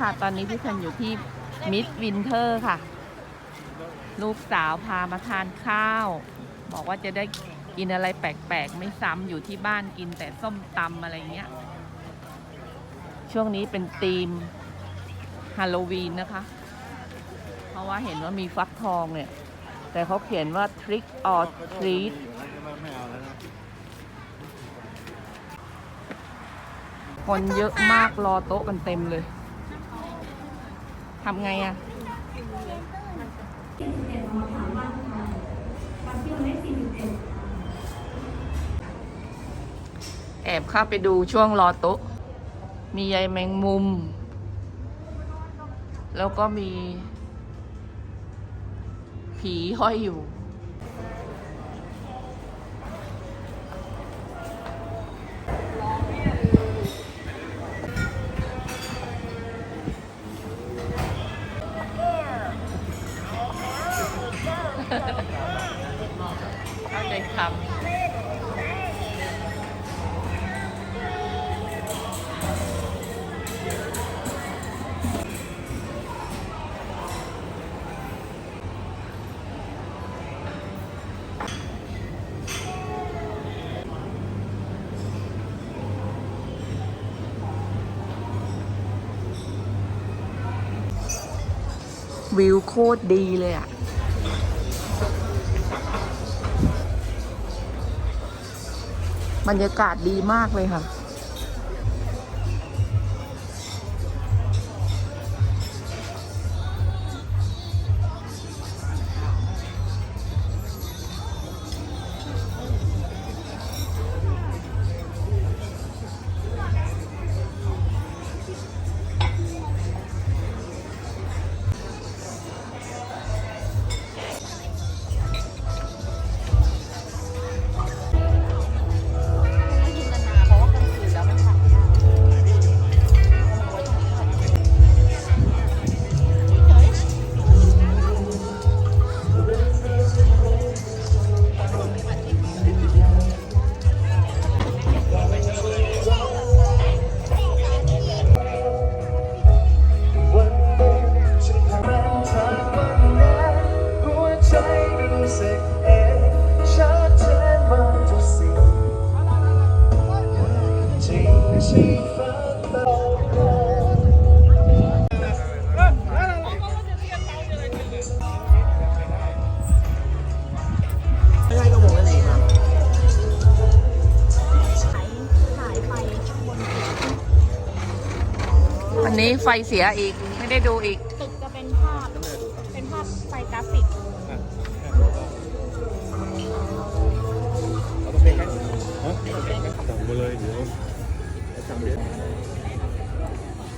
ค่ะ ตอนนี้พี่พันอยู่ที่มิดวินเทอร์ค่ะ ลูกสาวพามาทานข้าว บอกว่าจะได้กินอะไรแปลกๆ ไม่ซ้ำอยู่ที่บ้านกินแต่ส้มตำอะไรเงี้ย ช่วงนี้เป็นธีมฮาโลวีนนะคะ เพราะว่าเห็นว่ามีฟักทองเนี่ย แต่เขาเขียนว่า trick or treat ไม่เอาแล้วนะคนเยอะมากรอโต๊ะกันเต็มเลย ทำไงอะแอบเข้าไปดูช่วงรอโต๊ะ มีใยแมงมุม แล้วก็มี ผีห้อยอยู่ วิวโคตรดีเลยอะบรรยากาศดีมากเลยค่ะ ฟเสียอีก ไม่ได้ดูอีก ตึกจะเป็นภาพ เป็นภาพไฟกราฟิกเราต้องเพลงไหมฮะสั่งมาเลยเดี๋ยวสั่งเบียร์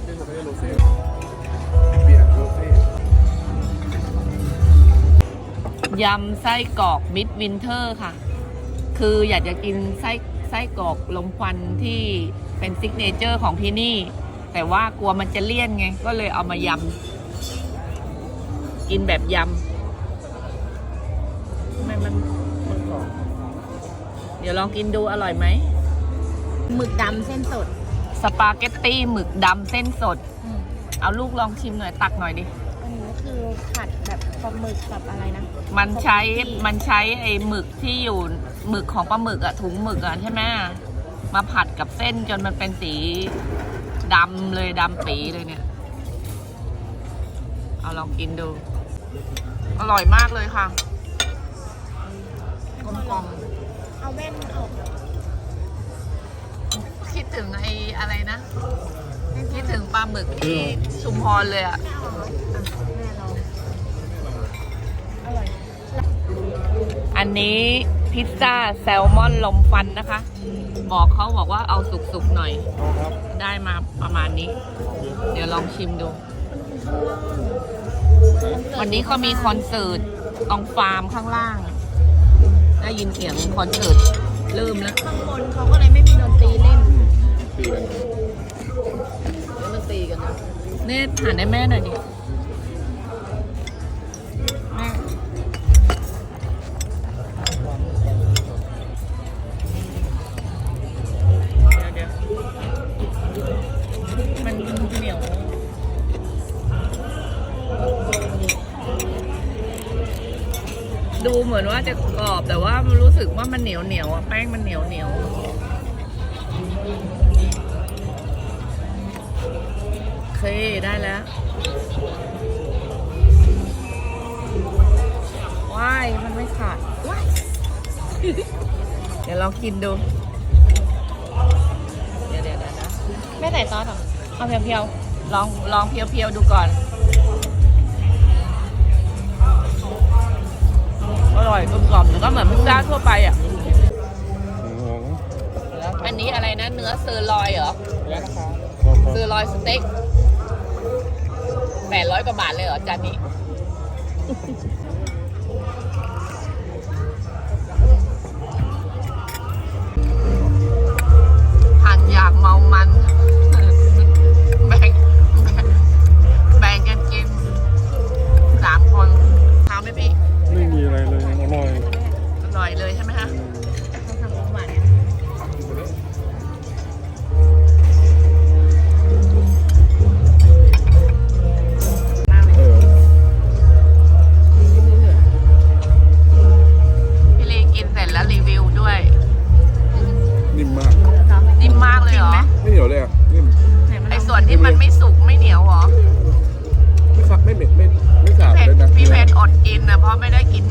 เรื่องของไม่ได้โรเซ่เบียร์โรเซ่ยำไส้กรอกมิดวินเทอร์ค่ะ คืออยากจะกินไส้ไส้กรอกลมควันที่เป็นซิกเนเจอร์ของที่นี่ แต่ว่ากลัวมันจะเลี่ยนไง ก็เลยเอามายำ กินแบบยำทำไมมันมันกรอบเดี๋ยวลองกินดูอร่อยไหมหมึกดำเส้นสด สปาเกตตี้หมึกดำเส้นสด เอาลูกลองชิมหน่อยตักหน่อยดิ อันนี้คือผัดแบบปลาหมึกกับอะไรนะ มันใช้มันใช้ไอ้หมึกที่อยู่หมึกของปลาหมึกอะถุงหมึกอะใช่ไหมมาผัดกับเส้นจนมันเป็นสี ดำเลยดำปีเลยเนี่ย เอาลองกินดู อร่อยมากเลยค่ะ กลมกลมเอาแว่นออกๆคิดถึงไอ้อะไรนะ คิดถึงปลาหมึกที่ชุมพรเลยอะไม่เอาเหรออะแม่ลองอร่อย อันนี้พิซซ่าแซลมอนลมฟันนะคะ บอกเขาบอกว่าเอาสุกๆหน่อยครับได้มาประมาณนี้ เดี๋ยวลองชิมดู วันนี้เขามีคอนเสิร์ตตรงฟาร์มข้างล่าง ได้ยินเสียงคอนเสิร์ตเริ่มแล้ว ข้างบนเขาก็เลยไม่มีดนตรีเล่นปีกันมันตีกันนะเนตหันให้แม่หน่อยดิ เหมือนว่าจะกรอบแต่ว่ามันรู้สึกว่ามันเหนียวเหนียวอะแป้งมันเหนียวเหนียวโอเคได้แล้วว้ายมันไม่ขาดว้ายเดี๋ยวลองกินดูเดี๋ยวเดี๋ยวเดี๋ยวนะไม่ใส่ซอสหรอเอาเพียวๆลองลองเพียวๆดูก่อน อร่อยกลมกล่อมแล้วก็เหมือนพิซซ่าทั่วไปอะโอ้โหอันนี้อะไรนะ เนื้อเซอร์ลอยเหรอพอพอเซอร์ลอยสเต็กแปดร้อยกว่าบาทเลยเหรอจานนี้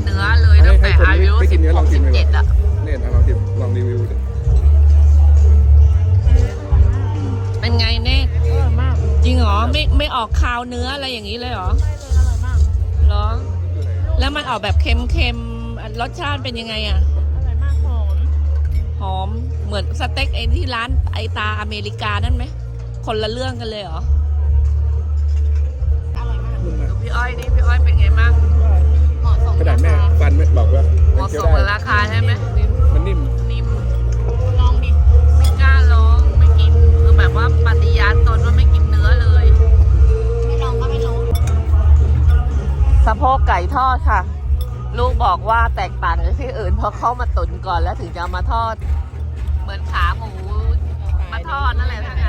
เนื้อเลยให้ตั้งแต่ให้คนอาไม่ยุไม่กิสินบเนื้อหลอกงกิสินบเลยเจ็ดอะเนี่ยอะลองกินลองรีวิวดิเป็นไงเน่ อร่อยมากจริงเหรอไม่ไม่ออกคาวเนื้ออะไรอย่างนี้เลยเหรอใช่เลยอร่อยมาก เหรอ แล้วมันออกแบบเค็มๆอะรสชาติเป็นยังไงอะอร่อยมากหอมหอมเหมือนสเต็กไอ้ที่ร้านไอตาอเมริกานั่นไหม คนละเรื่องกันเลยเหรออร่อยมากนุ่มมากดูพี่อ้อยนี่พี่อ้อยเป็นไงบ้างเห มาะสมขนาดแม่ฟันไม่บอกว่าเหมาะสมกับราคาใช่ไหมมันนิ่มนิ่มลองดิไม่กล้าลองไม่กินคือแบบว่าปฏิญาณตนว่าไม่กินเนื้อเลย ไม่ลองก็ไม่รู้สะโพกไก่ทอดค่ะ ลูกบอกว่าแตกต่างจากที่อื่นเพราะเขามาตุ๋นก่อนแล้วถึงจะเอามาทอด เหมือนขาหมูมาทอดนั่นแหละทั้งนั้น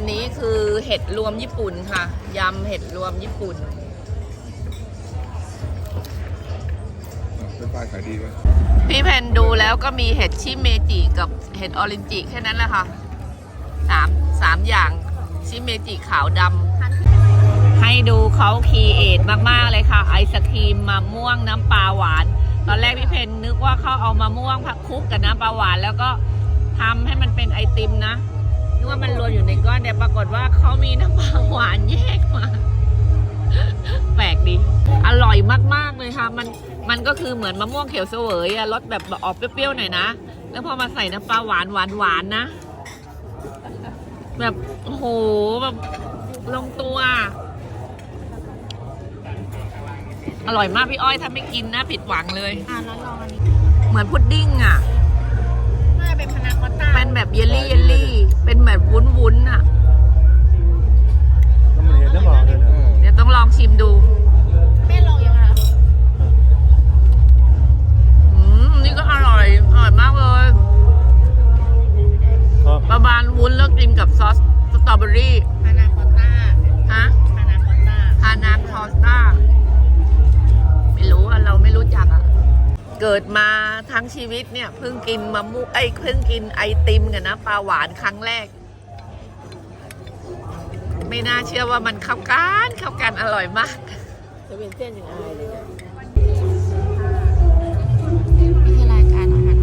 อันนี้คือเห็ดรวมญี่ปุ่นค่ะ ยำเห็ดรวมญี่ปุ่น เป็นปลายขายดีไหมพี่เพนดูแล้วก็มีเห็ดชิเมจิกับเห็ดออรินจิแค่นั้นแหละค่ะสามสามอย่างชิเมจิขาวดำให้ดูเขาคีเอทมาก ๆ เลยค่ะ ไอศครีมมะม่วงน้ำปลาหวาน ตอนแรกพี่เพนนึกว่าเขาเอามะม่วงผักคลุกกับน้ำปลาหวาน แล้วก็ทำให้มันเป็นไอติมนะ นึกว่ามันรวมอยู่ในก้อนแต่ปรากฏว่าเขามีน้ำปลาหวานแยกมา แปลกดี อร่อยมากๆเลยค่ะ มันมันก็คือเหมือนมะม่วงเขียวเสวยอะรสแบบออกเปรี้ยวๆหน่อยนะ แล้วพอมาใส่น้ำปลาหวานหวานหวานๆนะ แบบโอ้โหแบบลงตัว อร่อยมากพี่อ้อยถ้าไม่กินนะผิดหวังเลย อ่าแล้วลองอันนี้ เหมือนพุดดิ้งอะน่าจะเป็นพา นาคอตต้าเป็นแบบเยลลี่เยลลี่ เป็นแบบวุ้นๆอะน้ำมันเห็นได้บอกเลยนะเดี๋ยวต้องลองชิมดู แม่ลองยังไงคะอืม นี่ก็อร่อย อร่อยมากเลย ชีวิตเนี่ยเพิ่งกินมะม่วงไอ้ยเพิ่งกินไอติมกันนะปลาหวานครั้งแรก ไม่น่าเชื่อว่ามันเข้ากันเข้ากันอร่อยมากนี่คือรายการอาหาร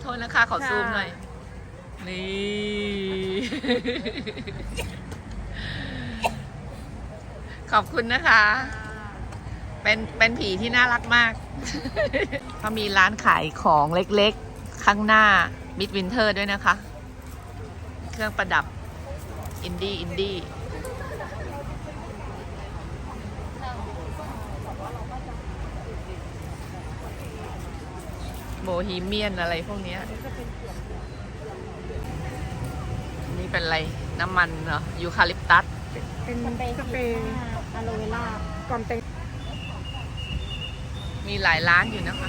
โทษนะคะขอซูมหน่อย นี่ ขอบคุณนะคะ เป็นเป็นผีที่น่ารักมาก เขามีร้านขายของเล็กๆ ข้างหน้ามิดวินเทอร์ด้วยนะคะ เครื่องประดับ อินดี้อินดี้โบฮีเมียนอะไรพวกนี้นี่เป็นอะไรน้ำมันเหรอยูคาลิปตัส เป็นสเปรย์อะโลเวล่าก่อนเป็ มีหลายร้านอยู่นะคะ